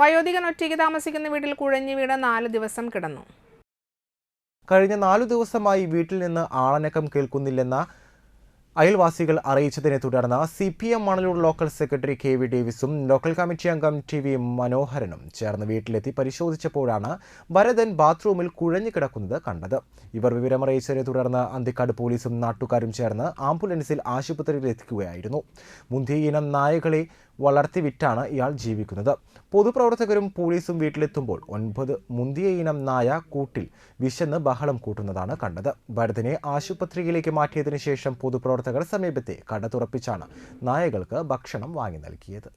വയോധികൻ ഒറ്റയ്ക്ക് താമസിക്കുന്ന വീട്ടിൽ കുഴഞ്ഞു വീണ് നാല് ദിവസം കിടന്നു. കഴിഞ്ഞ നാലു ദിവസമായി വീട്ടിൽ നിന്ന് ആളനക്കം കേൾക്കുന്നില്ലെന്ന അയൽവാസികൾ അറിയിച്ചതിനെ തുടർന്ന് C P M Manalur local secretary K V ഡേവിസും local committee അംഗം ടി വി മനോഹരനും ചേർന്ന് വീട്ടിലെത്തി പരിശോധിച്ചപ്പോഴാണ് ഭരതൻ ബാത്റൂമിൽ കുഴഞ്ഞു കിടക്കുന്നത് കണ്ടത്. ഇവർ വിവരമറിയിച്ചതിനെ തുടർന്ന് അന്തിക്കാട് പോലീസും നാട്ടുകാരും ചേർന്ന് ആംബുലൻസിൽ ആശുപത്രിയിൽ എത്തിക്കുകയായിരുന്നു മുന്തിയ ഇനം നായകളെ വളർത്തിവിറ്റാണ് ഇയാൾ ജീവിക്കുന്നത്. പൊതുപ്രവർത്തകരും പോലീസും വീട്ടിലെത്തുമ്പോൾ ഒൻപത് മുന്തിയ ഇനം നായ കൂട്ടിൽ വിശന്ന് ബഹളം കൂട്ടുന്നതാണ് കണ്ടത്. ഭരതനെ ആശുപത്രിയിലേക്ക് മാറ്റിയതിനു ശേഷം പൊതുപ്രവർത്തകർ സമീപത്തെ കട തുറപ്പിച്ചാണ് നായകൾക്ക് ഭക്ഷണം വാങ്ങി നൽകിയത്.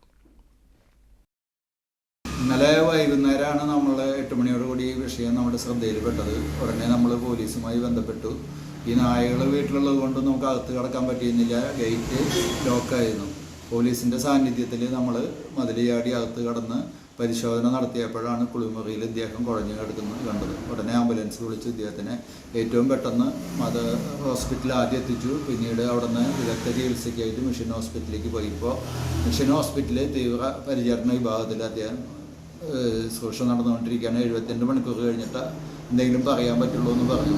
ഇന്നലെ വൈകുന്നേരമാണ് നമ്മൾ എട്ട് മണിയോടുകൂടി ഈ വിഷയം നമ്മുടെ ശ്രദ്ധയിൽപ്പെട്ടത്. ഉടനെ നമ്മൾ പോലീസുമായി ബന്ധപ്പെട്ടു. ഈ നായകൾ വീട്ടിലുള്ളത് കൊണ്ട് നമുക്ക് അകത്ത് കടക്കാൻ പറ്റിയിരുന്നില്ല. ഗേറ്റ് ലോക്കായിരുന്നു. പോലീസിന്റെ സാന്നിധ്യത്തിൽ നമ്മൾ മതിലിയാടി അകത്ത് കടന്ന് പരിശോധന നടത്തിയപ്പോഴാണ് കുളിമുറിയിൽ ഇദ്ദേഹം കുഴഞ്ഞു കിടക്കുന്നത് കണ്ടത്. ഉടനെ ആംബുലൻസ് വിളിച്ച് ഇദ്ദേഹത്തിനെ ഏറ്റവും പെട്ടെന്ന് മത ഹോസ്പിറ്റലിൽ ആദ്യം എത്തിച്ചു. പിന്നീട് അവിടുന്ന് വിദഗ്ധ ചികിത്സയ്ക്കായിട്ട് മിഷൻ ഹോസ്പിറ്റലിലേക്ക് പോയിപ്പോൾ മിഷൻ ഹോസ്പിറ്റലിൽ തീവ്ര പരിചരണ വിഭാഗത്തിൽ അദ്ദേഹം ശുശ്രൂഷ നടന്നുകൊണ്ടിരിക്കുകയാണ്. എഴുപത്തിരണ്ട് മണിക്കൂർ കഴിഞ്ഞിട്ട് എന്തെങ്കിലും പറയാൻ പറ്റുള്ളൂ എന്ന് പറഞ്ഞു.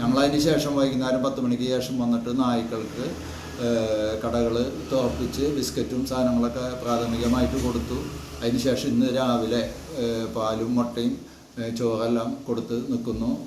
ഞങ്ങളതിന് ശേഷം വൈകുന്നേരം പത്ത് മണിക്ക് ശേഷം വന്നിട്ട് നായ്ക്കൾക്ക് കടകൾ തുറപ്പിച്ച് ബിസ്ക്കറ്റും സാധനങ്ങളൊക്കെ പ്രാഥമികമായിട്ട് കൊടുത്തു. അതിന് ശേഷം ഇന്ന് രാവിലെ പാലും മുട്ടയും ചോറെല്ലാം കൊടുത്ത് നിൽക്കുന്നു.